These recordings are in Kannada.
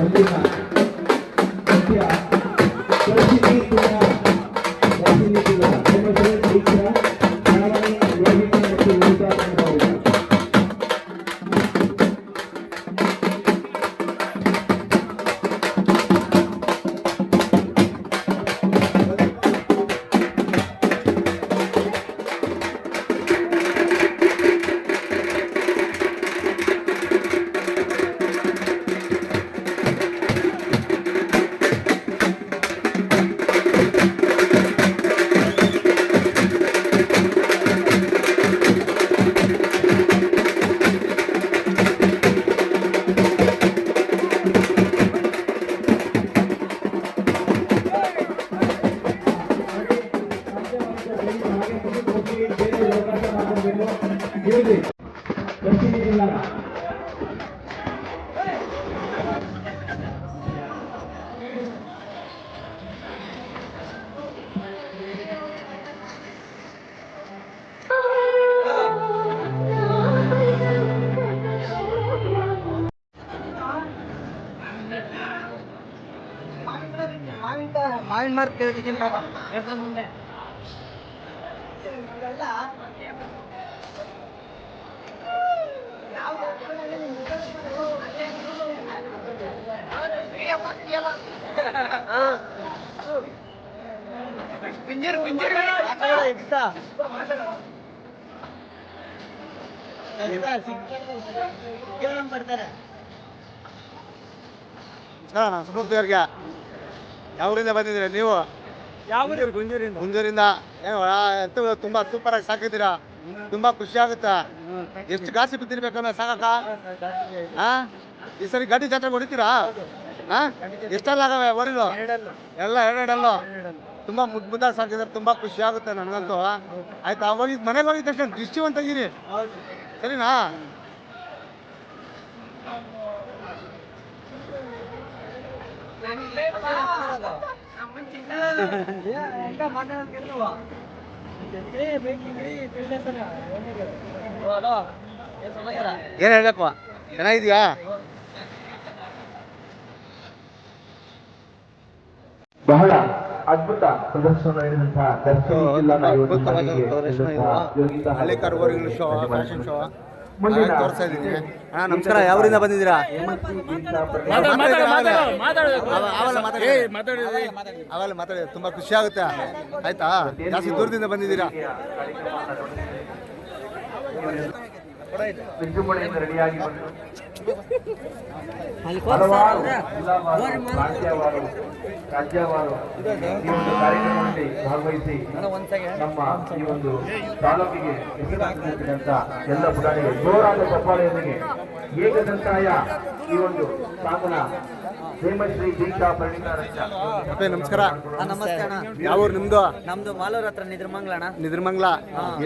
ಮುಂದಿನ ಪದ್ಯ ಮಾವಿನ ಮರ ಕೇಳಿದ್ದೀನಿ ಪಿಂಜರ್ ಪಿಂಜರ್ ಎಕ್ಸ್ಟ್ರಾ. ಬರ್ತಾರೆ. ಸುಮೂರ್ತಿಯವ್ರಿಗೆ ಯಾವ ಊರಿಂದ ಬಂದಿದ್ದೀರಾ ನೀವು? ಯಾವ ಗುಂಜೂರಿಂದ. ಗುಂಜೂರಿಂದ. ಏನು ಎಂತ ತುಂಬಾ ಸೂಪರ್ ಆಗಿ ಸಾಕಿದ್ದೀರಾ. ತುಂಬಾ ಖುಷಿ ಆಗುತ್ತೆ? ಎಷ್ಟು ಗಾಸಿ ಬಿದ್ದಿರ್ಬೇಕನ್ನ ಸಾಕಕ್ಕ? ಹಾ ಈ ಸರಿ ಗಾಡಿ ಜಾತ್ರೆ ಹೊಡಿತೀರಾ? ಹಾ ಎಷ್ಟೆಲ್ಲ ಆಗವೆ ಓರಿಲು ಎಲ್ಲ ಎರಡೆಲ್ಲೋ ತುಂಬಾ ಮುದ್ದು ಮುದ್ದಾಗಿ ಸಾಕಿದ್ರೆ ತುಂಬಾ ಖುಷಿ ಆಗುತ್ತೆ ನನಗಂತೂ. ಆಯ್ತಾ? ಅವಾಗ ಮನೆಗೆ ಹೋಗಿದ ತಕ್ಷಣ ದೃಷ್ಟಿವಂತಾಗಿರಿ ಸರಿನಾ? ಏನು ಹೇಳ್ಬೇಕು ಚೆನ್ನಾಗಿದ್ಯಾ ಬಹಳ ಅದ್ಭುತ ಪ್ರದರ್ಶನ ನೀಡಿದಂತಹ ದರ್ಶನ. ಹಳ್ಳಿಕಾರ್ ಊರುಗಳ ಶೋ ಫ್ಯಾಷನ್ ಶೋ ತೋರಿಸ್ತಾ ಇದ್ದೀನಿ ಅಣ್ಣ ನಮಸ್ಕಾರ. ಯಾವ ಮಾತಾಡಿ ಬಂದಿದ್ದೀರಾ ಅವೆಲ್ಲ ಮಾತಾಡಿ. ತುಂಬಾ ಖುಷಿ ಆಗುತ್ತೆ. ಆಯ್ತಾ? ಜಾಸ್ತಿ ದೂರದಿಂದ ಬಂದಿದ್ದೀರಾ? ವಿಜೃಂಭಣೆಯಿಂದ ರೆಡಿಯಾಗಿ ಬಂದು ಹಲವಾರು ಜಿಲ್ಲಾವಾರು ರಾಜ್ಯವಾರು ರಾಜ್ಯವಾರು ಈ ಒಂದು ಕಾರ್ಯಕ್ರಮದಲ್ಲಿ ಭಾಗವಹಿಸಿ ನಮ್ಮ ಈ ಒಂದು ತಾಲೂಕಿಗೆ ಹೆಸರಾಗಿರ್ತಕ್ಕಂಥ ಎಲ್ಲ ಪುಟಾಣಿಗಳು. ಜೋರಾದ ಚಪ್ಪಾಳೆಯೊಂದಿಗೆ ಏಕದಂತಾಯ ಈ ಒಂದು ಸಾಧನ ಅಪ್ಪೆ ನಮಸ್ಕಾರ. ನಮಸ್ಕಾರ ಯಾವ ಊರು ನಿಮ್ದು? ನಮ್ದು ಮಾಲೂರ್ ಹತ್ರ ನಿದ್ರಮಂಗ್ಲ ಅಣ್ಣ. ನಿದ್ರಮಂಗ್ಲ.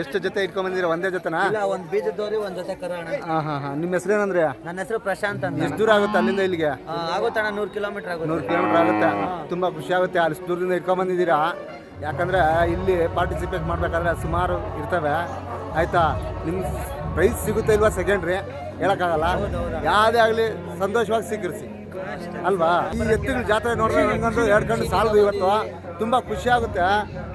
ಎಷ್ಟು ಜೊತೆ ಇಟ್ಕೊಂಡ್ ಬಂದಿರ ಒಂದೇ ಜೊತೆನಾ? ಇಲ್ಲ ಒಂದ್ ಬೀಜದವ್ರಿ ಒಂದ್ ಜೊತೆ ಕರೋಣ ಅಣ್ಣ. ಹಾ ಹಾ ಹಾ. ನಿಮ್ಮ ಹೆಸರೇನಂದ್ರೆ? ನನ್ನ ಹೆಸರು ಪ್ರಶಾಂತ್ ಅಂತ ಎಷ್ಟು ದೂರ ಆಗುತ್ತೆ ಅಲ್ಲಿಂದ ಇಲ್ಲಿಗೆ? ಆಗುತ್ತಣ್ಣ ನೂರ್ ಕಿಲೋಮೀಟರ್ ಆಗುತ್ತೆ. ನೂರ್ ಕಿಲೋಮೀಟರ್ ಆಗುತ್ತೆ. ತುಂಬಾ ಖುಷಿ ಆಗುತ್ತೆ. ಅಲ್ಲಿ ಅಷ್ಟು ದೂರದಿಂದ ಇಟ್ಕೊಂಡ್ ಬಂದಿದ್ದೀರಾ ಯಾಕಂದ್ರೆ ಇಲ್ಲಿ ಪಾರ್ಟಿಸಿಪೇಟ್ ಮಾಡ್ಬೇಕಾದ್ರೆ ಸುಮಾರು ಇರ್ತವೆ. ಆಯ್ತಾ? ನಿಮ್ ಪ್ರೈಸ್ ಸಿಗುತ್ತೆ ಇಲ್ವಾ ಸೆಕೆಂಡ್ರಿ ಹೇಳಕ್ಕಾಗಲ್ಲ. ಯಾವುದೇ ಆಗಲಿ ಸಂತೋಷವಾಗಿ ಸ್ವೀಕರಿಸಿ. ಅಲ್ವಾ? ಈ ಎತ್ತಿನ ಜಾತ್ರೆ ನೋಡಿದ್ರೆ ನಂಗಂತೂ ಎರಡು ಕಣ್ಣು ಸಾಲದು ಇವತ್ತು. ತುಂಬಾ ಖುಷಿ ಆಗುತ್ತೆ.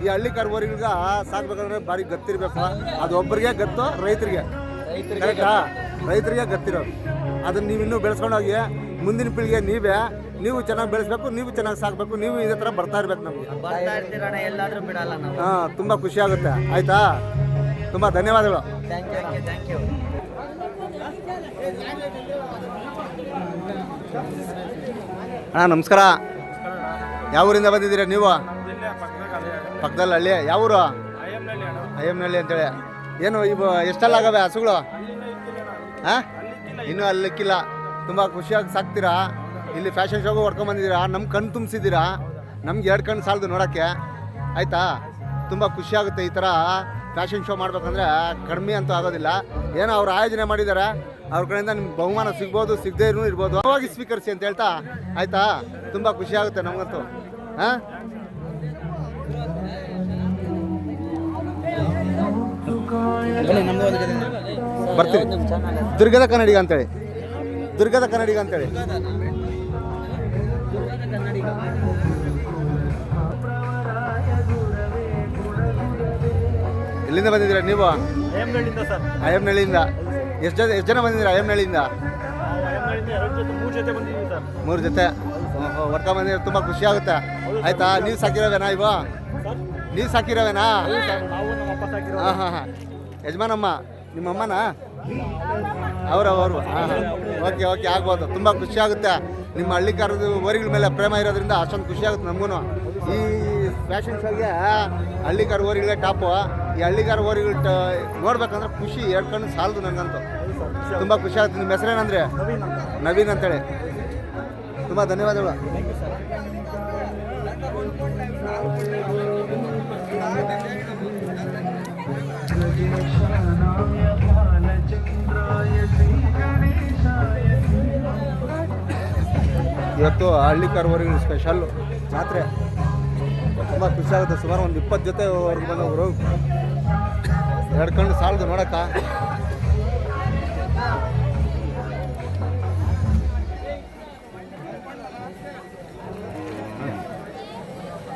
ಈ ಹಳ್ಳಿ ಕರ್ವರಿಗ ಸಾಕ್ಬೇಕಂದ್ರೆ ಭಾರಿ ಗತ್ತಿರ್ಬೇಕು. ಅದು ಒಬ್ಬರಿಗೆ ಗತ್ತು ರೈತರಿಗೆ. ಕರೆಕ್ಟಾ ರೈತರಿಗೆ ಗತ್ತಿರೋದು. ಅದನ್ನ ನೀವು ಇನ್ನೂ ಬೆಳೆಸ್ಕೊಂಡು ಹೋಗಿ ಮುಂದಿನ ಪೀಳಿಗೆ ನೀವೇ ನೀವು ಚೆನ್ನಾಗಿ ಬೆಳೆಸ್ಬೇಕು ನೀವು ಚೆನ್ನಾಗಿ ಸಾಕ್ಬೇಕು ನೀವು ಇದೇ ಥರ ಬರ್ತಾ ಇರ್ಬೇಕು ನಮಗೆ. ನಾವು. ಹಾಂ ತುಂಬ ಖುಷಿ ಆಗುತ್ತೆ. ಆಯ್ತಾ? ತುಂಬ ಧನ್ಯವಾದಗಳು. ಅಣ್ಣ, ನಮಸ್ಕಾರ. ಯಾವ ಊರಿಂದ ಬಂದಿದ್ದೀರಾ ನೀವು? ಪಕ್ಕದಲ್ಲಿ ಹಳ್ಳಿ ಯಾವ ಊರು? ಅಯ್ಯಮ್ನಹಳ್ಳಿ ಅಂತೇಳಿ. ಏನು, ಇವು ಎಷ್ಟೆಲ್ಲ ಆಗವೆ ಹಸುಗಳು? ಹಾಂ ಇನ್ನೂ ಅಲ್ಲಿಕ್ಕಿಲ್ಲ. ತುಂಬ ಖುಷಿಯಾಗಿ ಸಾಕ್ತೀರಾ? ಇಲ್ಲಿ ಫ್ಯಾಷನ್ ಶೋಗೂ ಹೊಡ್ಕೊಂಬಂದಿದ್ದೀರಾ ನಮ್ಮ ಕಣ್ಣು ತುಂಬಿಸಿದ್ದೀರಾ? ನಮ್ಗೆ ಎರಡು ಕಣ್ಣು ಸಾಲದು ನೋಡೋಕ್ಕೆ. ಆಯಿತಾ? ತುಂಬ ಖುಷಿಯಾಗುತ್ತೆ ಈ ಥರ ಫ್ಯಾಷನ್ ಶೋ ಮಾಡಬೇಕಂದ್ರೆ ಕಡಿಮೆ ಅಂತೂ ಆಗೋದಿಲ್ಲ. ಏನೋ ಅವ್ರು ಆಯೋಜನೆ ಮಾಡಿದ್ದಾರೆ ಅವ್ರ ಕಡೆಯಿಂದ ನಿಮ್ಗೆ ಬಹುಮಾನ ಸಿಗ್ಬೋದು, ಸಿಗದೇ ಇರೂ ಇರ್ಬೋದು. ಅವಾಗಿ ಸ್ವೀಕರಿಸಿ ಅಂತ ಹೇಳ್ತಾ, ಆಯಿತಾ? ತುಂಬ ಖುಷಿ ಆಗುತ್ತೆ ನಮಗಂತೂ. ಹಾಂ? ಬರ್ತೀವಿ. ದುರ್ಗದ ಕನ್ನಡಿಗ ಅಂತೇಳಿ. ದುರ್ಗದ ಕನ್ನಡಿಗ ಅಂತೇಳಿ. ಎಲ್ಲಿಂದ ಬಂದಿದ್ದೀರಾ ನೀವು? ಅಯ್ಯಂನಳ್ಳಿಯಿಂದ ಸರ್. ಎಷ್ಟು ಜನ ಎಷ್ಟು ಜನ ಬಂದಿದ್ದೀರಾ ಜೊತೆ ಮೂರು ಜೊತೆ ಬಂದಿದ್ದೀವಿ ಸರ್. ಮೂರು ಜೊತೆ? ವರ್ಕ ಬಂದಿದ್ರೆ ತುಂಬ ಖುಷಿ ಆಗುತ್ತೆ. ಆಯ್ತಾ? ನೀವು ಸಾಕಿರೋವೇನಾ ಇವ? ನೀವು ಸಾಕಿರೋವೇನಾ? ಹಾಂ ಹಾಂ ಹಾಂ ಯಜಮಾನಮ್ಮ ನಿಮ್ಮ ಅವರು ಅವರು ಹಾಂ ಹಾಂ ಓಕೆ ಓಕೆ ಆಗ್ಬೋದು. ತುಂಬ ಖುಷಿ ಆಗುತ್ತೆ. ನಿಮ್ಮ ಹಳ್ಳಿಕಾರದ ಓರಿಗಳ ಮೇಲೆ ಪ್ರೇಮ ಇರೋದ್ರಿಂದ ಅಷ್ಟೊಂದು ಖುಷಿ ಆಗುತ್ತೆ ನಮಗೂ ಈ ಫ್ಯಾಷನ್ ಶೋಗೆ ಹಳ್ಳಿಕಾರ ಓರಿಗಳೇ ಟಾಪು. ಈ ಹಳ್ಳಿಗಾರ ಟ ನೋಡ್ಬೇಕಂದ್ರೆ ಖುಷಿ ಎರಡು ಕಣ್ಣು ಸಾಲದು ನನಗಂತೂ ತುಂಬ ಖುಷಿ ಆಗುತ್ತೆ. ನಿಮ್ಮ ಹೆಸರೇನಂದ್ರೆ? ನವೀನ್ ಅಂತ. ನವೀನ್ ಅಂತೇಳಿ. ತುಂಬ ಧನ್ಯವಾದಗಳು. ಇವತ್ತು ಹಳ್ಳಿ ಕಾರ್ವರಿಗೆ ಸ್ಪೆಷಲ್ಲು ಜಾತ್ರೆ ತುಂಬ ಖುಷಿ ಆಗುತ್ತೆ. ಸುಮಾರು ಒಂದು ಇಪ್ಪತ್ತು ಜೊತೆ ಬಂದವರು ಎರಡು ಕಣ್ಣು ಸಾಲದು ನೋಡಕ್ಕ.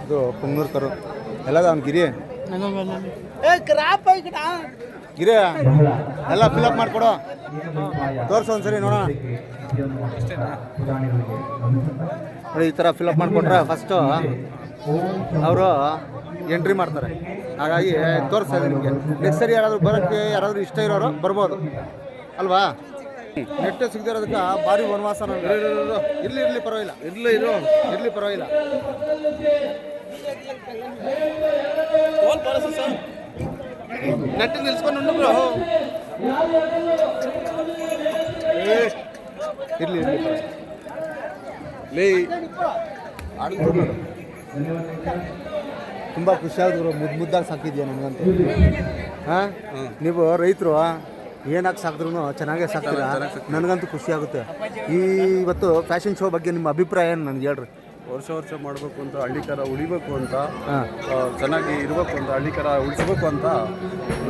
ಇದು ಪುಂಗೂರು ಕರು. ಎಲ್ಲದ ಅವ್ನು ಗಿರಿ? ಗಿರಿ? ಎಲ್ಲ ಫಿಲಪ್ ಮಾಡಿಕೊಡು. ತೋರ್ಸು ಒಂದ್ಸರಿ ನೋಡೋಣ. ನೋಡಿ ಈ ಥರ ಫಿಲಪ್ ಮಾಡಿಕೊಟ್ರೆ ಫಸ್ಟು ಅವರು ಎಂಟ್ರಿ ಮಾಡ್ತಾರೆ. ಹಾಗಾಗಿ ತೋರಿಸ್ತಾ ಇದೆ ನಿಮಗೆ. ನೆಕ್ಸ್ಟ್ ಸರಿ ಯಾರಾದರೂ ಬರೋಕ್ಕೆ ಯಾರಾದರೂ ಇಷ್ಟ ಇರೋರು ಬರ್ಬೋದು. ಅಲ್ವಾ? ನೆಟ್ಟು ಸಿಗದಿರೋದಕ್ಕೆ ಭಾರಿ ವನವಾಸ ಇರಲಿ ಇರ್ಲಿ ಪರವಾಗಿಲ್ಲ. ಇರ್ಲಿ ಇರು. ಇರ್ಲಿ ಪರವಾಗಿಲ್ಲ. ನೆಟ್ಟು ನಿಲ್ಸ್ಕೊಂಡು ಇರಲಿ ಇರ್ಲಿ ಲೇ. ಲೇ ತುಂಬ ಖುಷಿ ಆದ್ರು ಮುದ್ದು ಮುದ್ದಾಗಿ ಸಾಕಿದ್ಯಾ ನನಗಂತೂ ಹಾಂ? ನೀವು ರೈತರು ಏನಾಗಿ ಸಾಕಿದ್ರು ಚೆನ್ನಾಗೇ ಸಾಕ್ತೀರಾ? ನನಗಂತೂ ಖುಷಿ ಆಗುತ್ತೆ. ಈ ಇವತ್ತು ಫ್ಯಾಷನ್ ಶೋ ಬಗ್ಗೆ ನಿಮ್ಮ ಅಭಿಪ್ರಾಯ ಏನು ನನಗೆ ಹೇಳ್ರಿ. ವರ್ಷ ವರ್ಷ ಮಾಡಬೇಕು ಅಂತ ಹಳ್ಳಿಕರ ಉಳಿಬೇಕು ಅಂತ ಹಾಂ. ಚೆನ್ನಾಗಿ ಇರಬೇಕು ಅಂತ ಹಳ್ಳಿಕರ ಉಳಿಸಬೇಕು ಅಂತ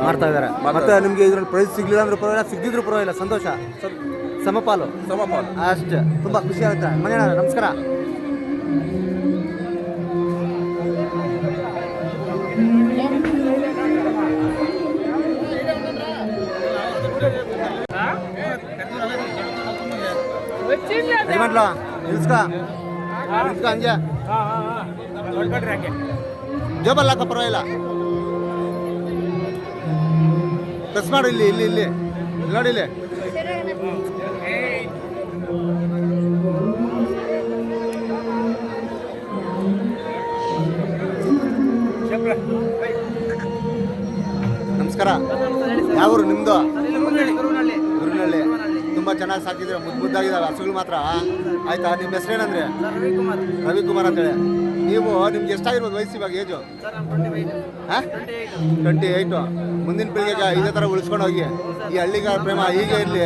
ಮಾಡ್ತಾ ಇದ್ದಾರೆ ಮತ್ತೆ ನಿಮಗೆ ಇದ್ರಲ್ಲಿ ಪ್ರೈಸ್ ಸಿಗ್ಲಿಲ್ಲ ಅಂದ್ರೆ ಪರವಾಗಿಲ್ಲ ಸಿಗ್ದಿದ್ರು ಪರವಾಗಿಲ್ಲ ಸಂತೋಷ. ಸಮಪಾಲು. ಸಮಪಾಲು. ಅಷ್ಟೇ. ತುಂಬ ಖುಷಿ ಆಗುತ್ತೆ. ನಮಸ್ಕಾರ. ಯಾಕೆ? ಜೋಬಲ್ ಹಾಕ ಪರವಾಗಿಲ್ಲ. ಪ್ರೆಸ್ ಮಾಡು ಇಲ್ಲಿ ಇಲ್ಲಿ ಇಲ್ಲಿ. ನೋಡಿ ಇಲ್ಲಿ. ನಮಸ್ಕಾರ. ಯಾವ ಊರು ನಿಮ್ಮದು ತುಂಬ ಚೆನ್ನಾಗಿ ಸಾಕಿದ್ರೆ ಮುದ್ದು ಮುದ್ದಾಗಿದ್ದಾವೆ ಹಸುಗಳು ಮಾತ್ರ. ಆಯ್ತಾ? ನಿಮ್ಮ ಹೆಸರೇನಂದ್ರೆ? ರವಿಕುಮಾರ್. ರವಿಕುಮಾರ್ ಅಂತೇಳಿ. ನೀವು ನಿಮ್ಗೆ ಎಷ್ಟಾಗಿರ್ಬೋದು ವಯಸ್ಸು ಇವಾಗ ಏಜು ಟ್ವೆಂಟಿ ಹಾಂ? ಏಯ್ಟ್ ಮುಂದಿನ ಪೀಳಿಗೆಗೆ ಇದೇ ಥರ ಉಳಿಸ್ಕೊಂಡು ಹೋಗಿ. ಈ ಹಳ್ಳಿಗಾರ ಪ್ರೇಮ ಹೀಗೆ ಇರಲಿ.